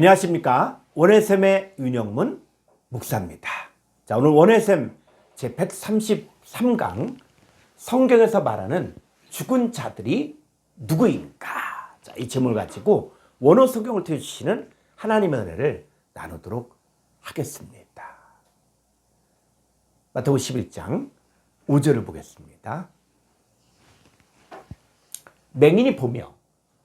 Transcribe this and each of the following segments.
안녕하십니까. 원해샘의 윤영문 목사입니다. 자, 오늘 원해샘 제 133강 성경에서 말하는 죽은 자들이 누구인가? 자, 이 제목을 가지고 원어 성경을 통해주시는 하나님의 은혜를 나누도록 하겠습니다. 마태복음 11장 5절을 보겠습니다. 맹인이 보며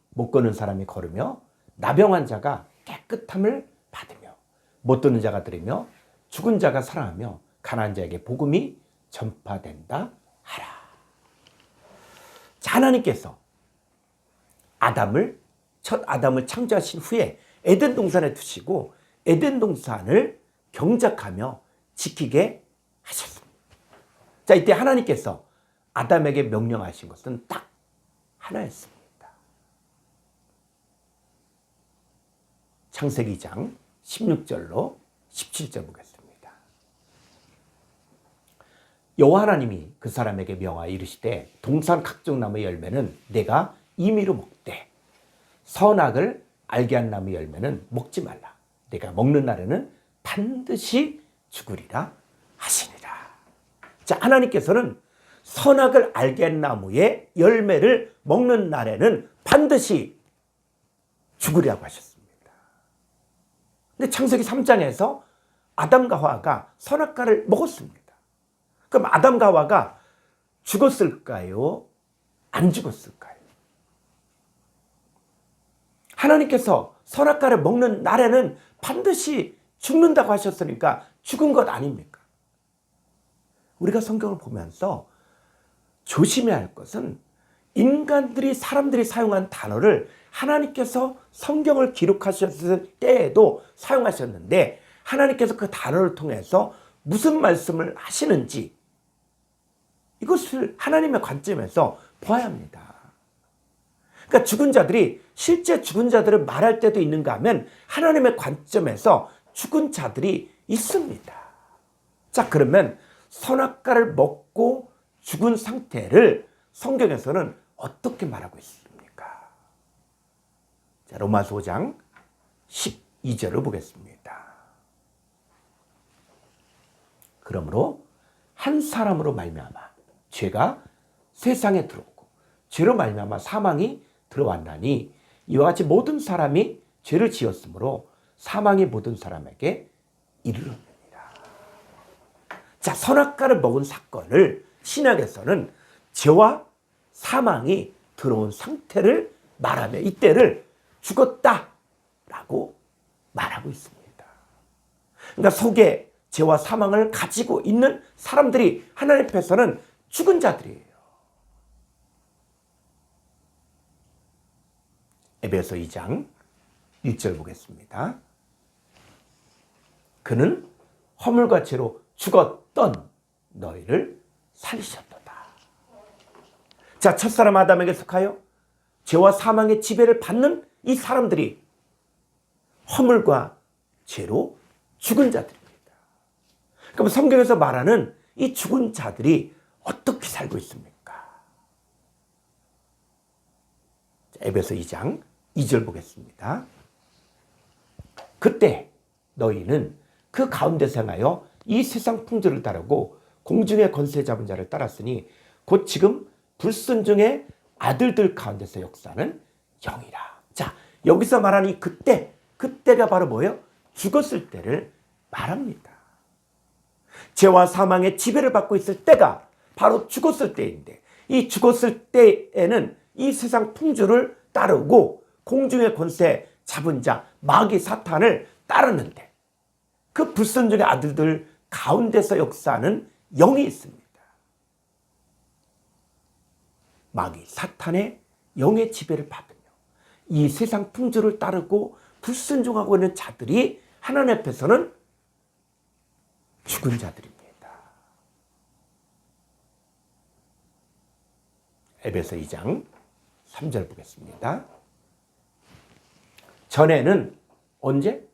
못 걷는 사람이 걸으며 나병한 자가 깨끗함을 받으며 못 듣는 자가 들으며 죽은 자가 살아나며 가난한 자에게 복음이 전파된다 하라. 자, 하나님께서 아담을 첫 아담을 창조하신 후에 에덴 동산에 두시고 에덴 동산을 경작하며 지키게 하셨습니다. 자, 이때 하나님께서 아담에게 명령하신 것은 딱 하나였습니다. 창세기 장 16절로 17절 보겠습니다. 여호와 하나님이 그 사람에게 명하여 이르시되 동산 각종 나무의 열매는 내가 임의로 먹되 선악을 알게 한 나무 열매는 먹지 말라. 내가 먹는 날에는 반드시 죽으리라 하시니라. 자, 하나님께서는 선악을 알게 한 나무의 열매를 먹는 날에는 반드시 죽으리라고 하셨습니다. 근데 창세기 3장에서 아담과 하와가 선악과를 먹었습니다. 그럼 아담과 하와가 죽었을까요? 안 죽었을까요? 하나님께서 선악과를 먹는 날에는 반드시 죽는다고 하셨으니까 죽은 것 아닙니까? 우리가 성경을 보면서 조심해야 할 것은 인간들이 사람들이 사용한 단어를 하나님께서 성경을 기록하셨을 때에도 사용하셨는데 하나님께서 그 단어를 통해서 무슨 말씀을 하시는지 이것을 하나님의 관점에서 보아야 합니다. 그러니까 죽은 자들이 실제 죽은 자들을 말할 때도 있는가 하면 하나님의 관점에서 죽은 자들이 있습니다. 자, 그러면 선악과를 먹고 죽은 상태를 성경에서는 어떻게 말하고 있습니까? 자, 로마서 5장 12절을 보겠습니다. 그러므로 한 사람으로 말미암아 죄가 세상에 들어오고 죄로 말미암아 사망이 들어왔나니 이와 같이 모든 사람이 죄를 지었으므로 사망이 모든 사람에게 이르렀느니라. 자, 선악과를 먹은 사건을 신약에서는 죄와 사망이 들어온 상태를 말하며 이때를 죽었다라고 말하고 있습니다. 그러니까 속에 죄와 사망을 가지고 있는 사람들이 하나님 앞에서는 죽은 자들이에요. 에베소 2장 1절 보겠습니다. 그는 허물과 죄로 죽었던 너희를 살리셨도다. 자, 첫사람 아담에게 속하여 죄와 사망의 지배를 받는 이 사람들이 허물과 죄로 죽은 자들입니다. 그럼 성경에서 말하는 이 죽은 자들이 어떻게 살고 있습니까? 에베소 2장 2절 보겠습니다. 그때 너희는 그 가운데 생하여 이 세상 풍조를 따르고 공중의 권세 잡은 자를 따랐으니 곧 지금 불순종의 아들들 가운데서 역사는 영이라. 자, 여기서 말하는 이 그때, 그때가 바로 뭐예요? 죽었을 때를 말합니다. 죄와 사망의 지배를 받고 있을 때가 바로 죽었을 때인데, 이 죽었을 때에는 이 세상 풍조를 따르고 공중의 권세 잡은 자, 마귀 사탄을 따르는데, 그 불순종의 아들들 가운데서 역사하는 영이 있습니다. 마귀 사탄의 영의 지배를 받으며 이 세상 풍조를 따르고 불순종하고 있는 자들이 하나님 앞에서는 죽은 자들입니다. 에베소 2장 3절 보겠습니다. 전에는 언제?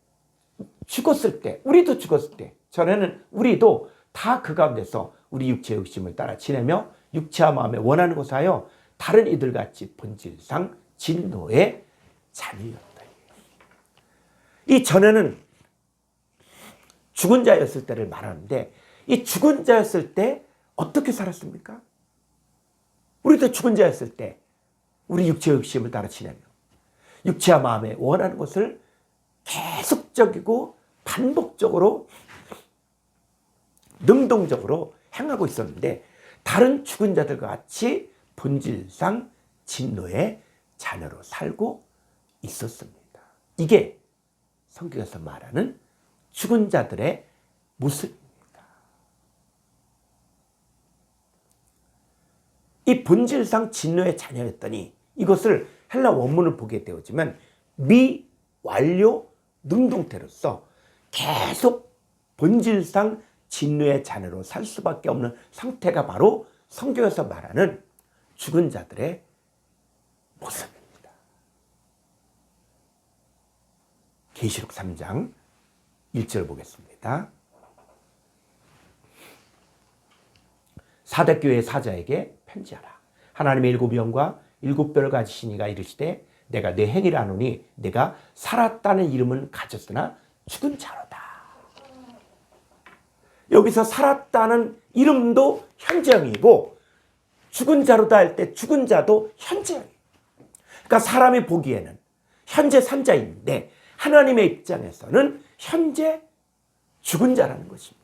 죽었을 때, 우리도 죽었을 때, 전에는 우리도 다 그 가운데서 우리 육체의 욕심을 따라 지내며 육체와 마음에 원하는 것을 하여 다른 이들 같이 본질상 진노의 자녀였다. 이 전에는 죽은 자였을 때를 말하는데 이 죽은 자였을 때 어떻게 살았습니까? 우리도 죽은 자였을 때 우리 육체의 욕심을 따라 지내며 육체와 마음에 원하는 것을 계속적이고 반복적으로 능동적으로 행하고 있었는데 다른 죽은 자들과 같이 본질상 진노의 자녀로 살고 있었습니다. 이게 성경에서 말하는 죽은 자들의 모습입니다. 이 본질상 진노의 자녀였더니 이것을 헬라 원문을 보게 되었지만 미완료 능동태로서 계속 본질상 진노의 자녀로 살 수밖에 없는 상태가 바로 성경에서 말하는 죽은 자들의 모습입니다. 계시록 3장 1절 보겠습니다. 사대교회 사자에게 편지하라. 하나님의 일곱 영과 일곱 뼈를 가지신 이가 이르시되 내가 내 행위를 아노니 내가 살았다는 이름은 가졌으나 죽은 자로다. 여기서 살았다는 이름도 현재형이고 죽은 자로다 할 때 죽은 자도 현재형이에요. 그러니까 사람이 보기에는 현재 산자인데 하나님의 입장에서는 현재 죽은 자라는 것입니다.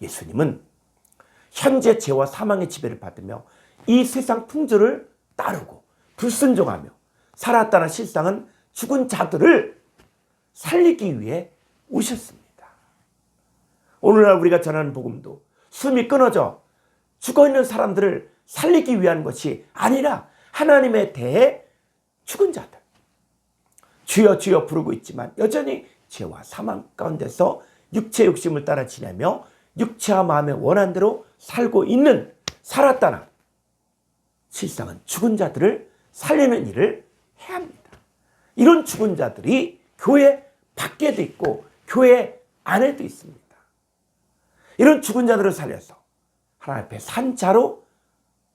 예수님은 현재 죄와 사망의 지배를 받으며 이 세상 풍조를 따르고 불순종하며 살았다는 실상은 죽은 자들을 살리기 위해 오셨습니다. 오늘날 우리가 전하는 복음도 숨이 끊어져 죽어 있는 사람들을 살리기 위한 것이 아니라 하나님에 대해 죽은 자들. 주여 주여 부르고 있지만 여전히 죄와 사망 가운데서 육체 욕심을 따라 지내며 육체와 마음의 원한대로 살고 있는 살았다나 실상은 죽은 자들을 살리는 일을 해야 합니다. 이런 죽은 자들이 교회 밖에도 있고 교회 안에도 있습니다. 이런 죽은 자들을 살려서 하나님 앞에 산자로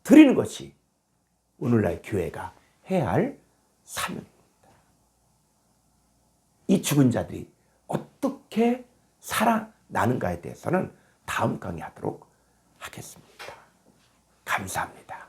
드리는 것이 오늘날 교회가 해야 할 사명입니다. 이 죽은 자들이 어떻게 살아나는가에 대해서는 다음 강의 하도록 하겠습니다. 감사합니다.